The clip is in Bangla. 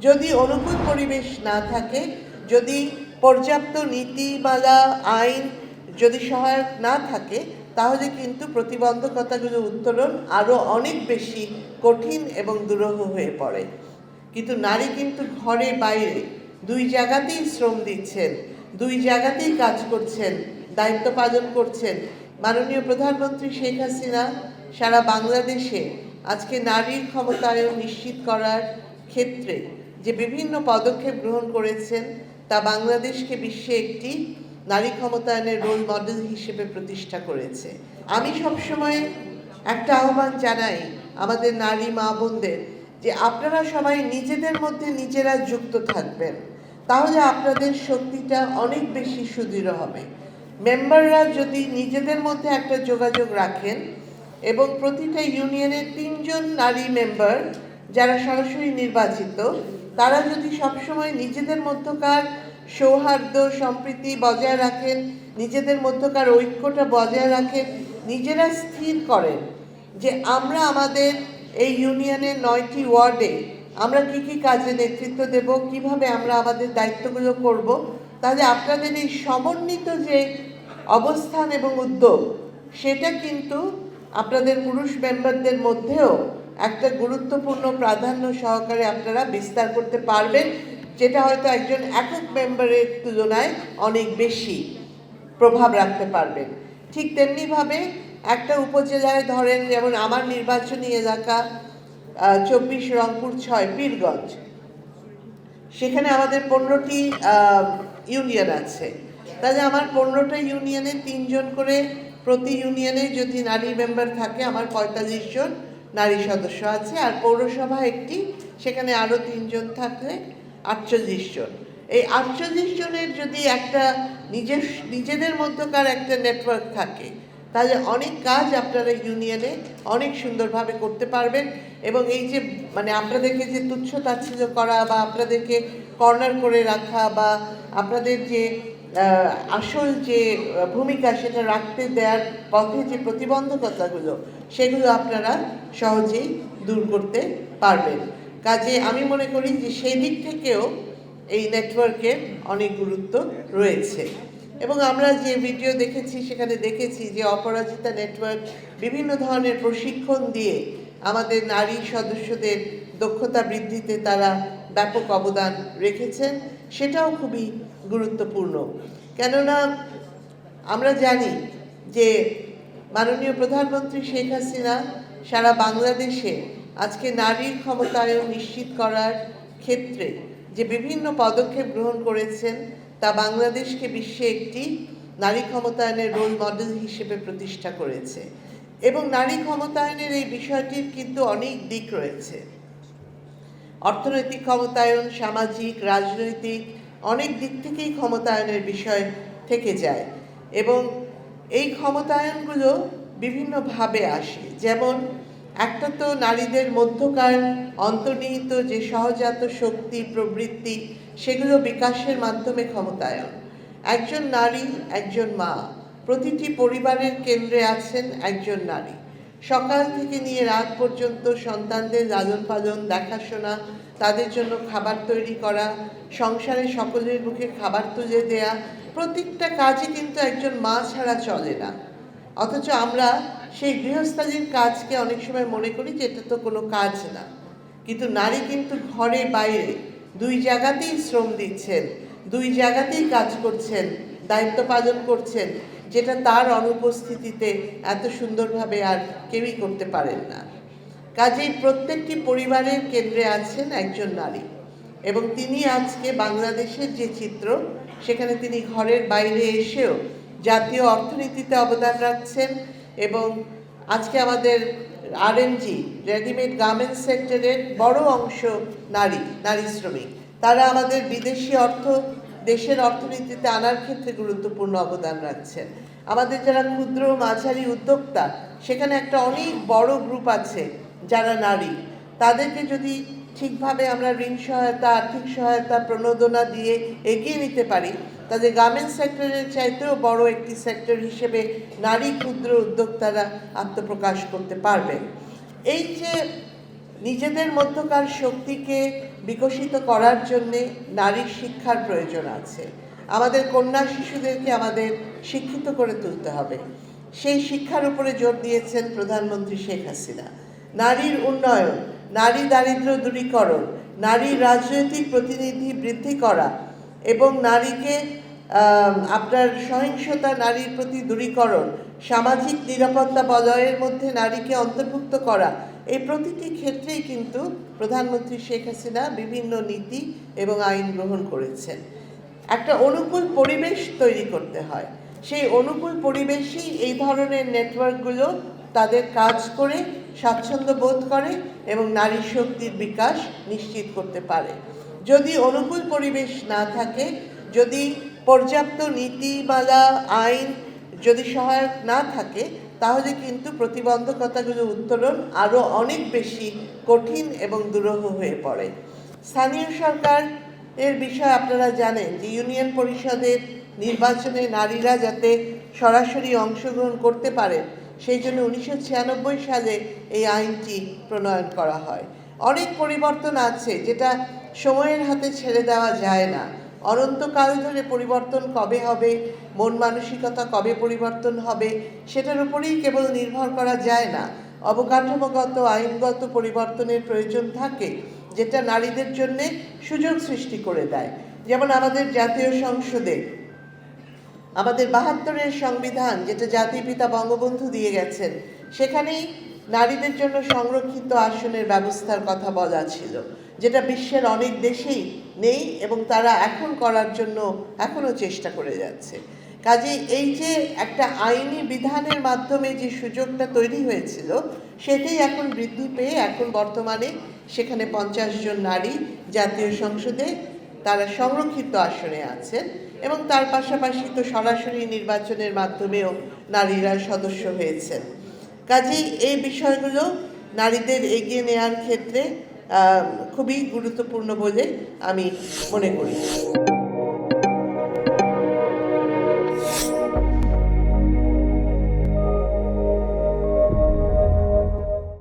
যদি অনুকূল পরিবেশ না থাকে, যদি পর্যাপ্ত নীতিমালা, আইন যদি সহায়ক না থাকে, তাহলে কিন্তু প্রতিবন্ধকতাগুলো উত্তরণ আরও অনেক বেশি কঠিন এবং দুরূহ হয়ে পড়ে। কিন্তু নারী কিন্তু ঘরে বাইরে দুই জায়গাতেই শ্রম দিচ্ছেন, দুই জায়গাতেই কাজ করছেন, দায়িত্ব পালন করছেন। মাননীয় প্রধানমন্ত্রী শেখ হাসিনা সারা বাংলাদেশে আজকে নারীর ক্ষমতায়ন নিশ্চিত করার ক্ষেত্রে যে বিভিন্ন পদক্ষেপ গ্রহণ করেছেন, তা বাংলাদেশকে বিশ্বে একটি নারী ক্ষমতায়নের রোল মডেল হিসেবে প্রতিষ্ঠা করেছে। আমি সবসময় একটা আহ্বান জানাই আমাদের নারী মা বোনদের যে আপনারা সবাই নিজেদের মধ্যে নিজেরা যুক্ত থাকবেন। তাহলে আপনাদের শক্তিটা অনেক বেশি সুদৃঢ় হবে। মেম্বাররা যদি নিজেদের মধ্যে একটা যোগাযোগ রাখেন এবং প্রতিটা ইউনিয়নের তিনজন নারী মেম্বার যারা সরাসরি নির্বাচিত তারা যদি সবসময় নিজেদের মধ্যকার সৌহার্দ্য, সম্প্রীতি বজায় রাখেন, নিজেদের মধ্যকার ঐক্যটা বজায় রাখেন, নিজেরা স্থির করেন যে আমরা আমাদের এই ইউনিয়নের নয়টি ওয়ার্ডে আমরা কি কি কাজে নেতৃত্ব দেব, কীভাবে আমরা আমাদের দায়িত্বগুলো করব, তাহলে আপনাদের এই সমন্বিত যে অবস্থান এবং উদ্যোগ, সেটা কিন্তু আপনাদের পুরুষ মেম্বারদের মধ্যেও একটা গুরুত্বপূর্ণ প্রাধান্য সহকারে আপনারা বিস্তার করতে পারবেন, যেটা হয়তো একজন একক মেম্বারের তুলনায় অনেক বেশি প্রভাব রাখতে পারবেন। ঠিক তেমনিভাবে একটা উপজেলায় ধরেন যেমন আমার নির্বাচনী এলাকা চব্বিশ রংপুর ছয়, পীরগঞ্জ। সেখানে আমাদের পনেরোটি ইউনিয়ন আছে। তাহলে আমার পনেরোটা ইউনিয়নে তিনজন করে প্রতি ইউনিয়নে যদি নারী মেম্বার থাকে, আমার পঁয়তাল্লিশ জন। নারী সদস্য আছে আর পৌরসভা একটি, সেখানে আরও তিনজন থাকলে আটচল্লিশ জন। এই আটচল্লিশ জনের যদি একটা নিজের নিজেদের মধ্যকার একটা নেটওয়ার্ক থাকে, তাহলে অনেক কাজ আপনারা ইউনিয়নে অনেক সুন্দরভাবে করতে পারবেন এবং এই যে মানে আপনাদেরকে যে তুচ্ছ তাচ্ছিল্য করা বা আপনাদেরকে কর্নার করে রাখা বা আপনাদের যে আসল যে ভূমিকা সেটা রাখতে দেওয়ার পথে যে প্রতিবন্ধকতাগুলো, সেগুলো আপনারা সহজেই দূর করতে পারবেন। কাজে আমি মনে করি যে সেই দিক থেকেও এই নেটওয়ার্কের অনেক গুরুত্ব রয়েছে। এবং আমরা যে ভিডিও দেখেছি, সেখানে দেখেছি যে অপরাজিতা নেটওয়ার্ক বিভিন্ন ধরনের প্রশিক্ষণ দিয়ে আমাদের নারী সদস্যদের দক্ষতা বৃদ্ধিতে তারা ব্যাপক অবদান রেখেছেন। সেটাও খুবই গুরুত্বপূর্ণ। কেননা আমরা জানি যে মাননীয় প্রধানমন্ত্রী শেখ হাসিনা সারা বাংলাদেশে আজকে নারীর ক্ষমতায়ন নিশ্চিত করার ক্ষেত্রে যে বিভিন্ন পদক্ষেপ গ্রহণ করেছেন, তা বাংলাদেশকে বিশ্বে একটি নারী ক্ষমতায়নের রোল মডেল হিসেবে প্রতিষ্ঠা করেছে। এবং নারী ক্ষমতায়নের এই বিষয়টির কিন্তু অনেক দিক রয়েছে। অর্থনৈতিক ক্ষমতায়ন, সামাজিক, রাজনৈতিক, অনেক দিক থেকেই ক্ষমতায়নের বিষয় থেকে যায় এবং এই ক্ষমতায়নগুলো বিভিন্নভাবে আসে। যেমন একটা তো নারীদের মধ্যকার অন্তর্নিহিত যে সহজাত শক্তি, প্রবৃত্তি, সেগুলো বিকাশের মাধ্যমে ক্ষমতায়ন। একজন নারী, একজন মা, প্রতিটি পরিবারের কেন্দ্রে আছেন একজন নারী। সকাল থেকে নিয়ে রাত পর্যন্ত সন্তানদের লালন পালন দেখাশোনা, তাদের জন্য খাবার তৈরি করা, সংসারে সকলের মুখে খাবার তুলে দেয়া, প্রত্যেকটা কাজই কিন্তু একজন মা ছাড়া চলে না। অথচ আমরা সেই গৃহস্থালীর কাজকে অনেক সময় মনে করি যে এটা তো কোনো কাজ না। কিন্তু নারী কিন্তু ঘরে বাইরে দুই জায়গাতেই শ্রম দিচ্ছেন, দুই জায়গাতেই কাজ করছেন দায়িত্ব পালন করছেন, যেটা তার অনুপস্থিতিতে এত সুন্দরভাবে আর কেউই করতে পারেন না। কাজেই প্রত্যেকটি পরিবারের কেন্দ্রে আছেন একজন নারী এবং তিনি আজকে বাংলাদেশের যে চিত্র, সেখানে তিনি ঘরের বাইরে এসেও জাতীয় অর্থনীতিতে অবদান রাখছেন এবং আজকে আমাদের আরএমজি রেডিমেড গার্মেন্টস সেক্টরের বড় অংশ নারী নারী শ্রমিক। তারা আমাদের বিদেশি অর্থ দেশের অর্থনীতিতে আনার ক্ষেত্রে গুরুত্বপূর্ণ অবদান রাখছেন। আমাদের যারা ক্ষুদ্র মাঝারি উদ্যোক্তা, সেখানে একটা অনেক বড় গ্রুপ আছে যারা নারী। তাদেরকে যদি ঠিকভাবে আমরা ঋণ সহায়তা, আর্থিক সহায়তা, প্রণোদনা দিয়ে এগিয়ে নিতে পারি, তাদের গার্মেন্টস সেক্টরের চাইতেও বড় একটি সেক্টর হিসেবে নারী ক্ষুদ্র উদ্যোক্তারা আত্মপ্রকাশ করতে পারবে। এই যে নিজেদের মধ্যকার শক্তিকে বিকশিত করার জন্যে নারীর শিক্ষার প্রয়োজন আছে। আমাদের কন্যা শিশুদেরকে আমাদের শিক্ষিত করে তুলতে হবে। সেই শিক্ষার উপরে জোর দিয়েছেন প্রধানমন্ত্রী শেখ হাসিনা। নারীর উন্নয়ন, নারী দারিদ্র্য দূরীকরণ নারী রাজনৈতিক প্রতিনিধি বৃদ্ধি করা এবং নারীকে আপনার সহিংসতা নারীর প্রতি দূরীকরণ, সামাজিক নিরাপত্তা বলয়ের মধ্যে নারীকে অন্তর্ভুক্ত করা এই প্রতিটি ক্ষেত্রেই কিন্তু প্রধানমন্ত্রী শেখ হাসিনা বিভিন্ন নীতি এবং আইন গ্রহণ করেছেন। একটা অনুকূল পরিবেশ তৈরি করতে হয়। সেই অনুকূল পরিবেশেই এই ধরনের নেটওয়ার্কগুলো তাদের কাজ করে, স্বাচ্ছন্দ্য বোধ করে এবং নারী শক্তির বিকাশ নিশ্চিত করতে পারে। যদি অনুকূল পরিবেশ না থাকে, যদি পর্যাপ্ত নীতিমালা, আইন যদি সহায়ক না থাকে তাহলে কিন্তু প্রতিবন্ধকতাগুলো উত্তরণ আরও অনেক বেশি কঠিন এবং দুরূহ হয়ে পড়ে। স্থানীয় সরকার এর বিষয়ে আপনারা জানেন যে ইউনিয়ন পরিষদের নির্বাচনে নারীরা যাতে সরাসরি অংশগ্রহণ করতে পারেন সেই জন্য উনিশশো ছিয়ানব্বই সালে এই আইনটি প্রণয়ন করা হয়। অনেক পরিবর্তন আছে যেটা সময়ের হাতে ছেড়ে দেওয়া যায় না। অনন্তকাল ধরে পরিবর্তন কবে হবে? মন মানসিকতা কবে পরিবর্তন হবে? সেটার উপরেই কেবল নির্ভর করা যায় না। অবকাঠামোগত, আইনগত পরিবর্তনের প্রয়োজন থাকে, যেটা নারীদের জন্য সুযোগ সৃষ্টি করে দেয়। যেমন আমাদের জাতীয় সংসদে আমাদের বাহাত্তরের সংবিধান, যেটা জাতির পিতা বঙ্গবন্ধু দিয়ে গেছেন, সেখানেই নারীদের জন্য সংরক্ষিত আসনের ব্যবস্থার কথা বলা ছিল। যেটা বিশ্বের অনেক দেশেই নেই এবং তারা এখন করার জন্য এখনও চেষ্টা করে যাচ্ছে। কাজেই এই যে একটা আইনি বিধানের মাধ্যমে যে সুযোগটা তৈরি হয়েছিল, সেটাই এখন বৃদ্ধি পেয়ে এখন বর্তমানে সেখানে পঞ্চাশ জন নারী জাতীয় সংসদে তারা সংরক্ষিত আসনে আছেন এবং তার পাশাপাশি তো সরাসরি নির্বাচনের মাধ্যমেও নারীরা সদস্য হয়েছেন। কাজেই এই বিষয়গুলো নারীদের এগিয়ে নেওয়ার ক্ষেত্রে খুবই গুরুত্বপূর্ণ বলে আমি মনে করি।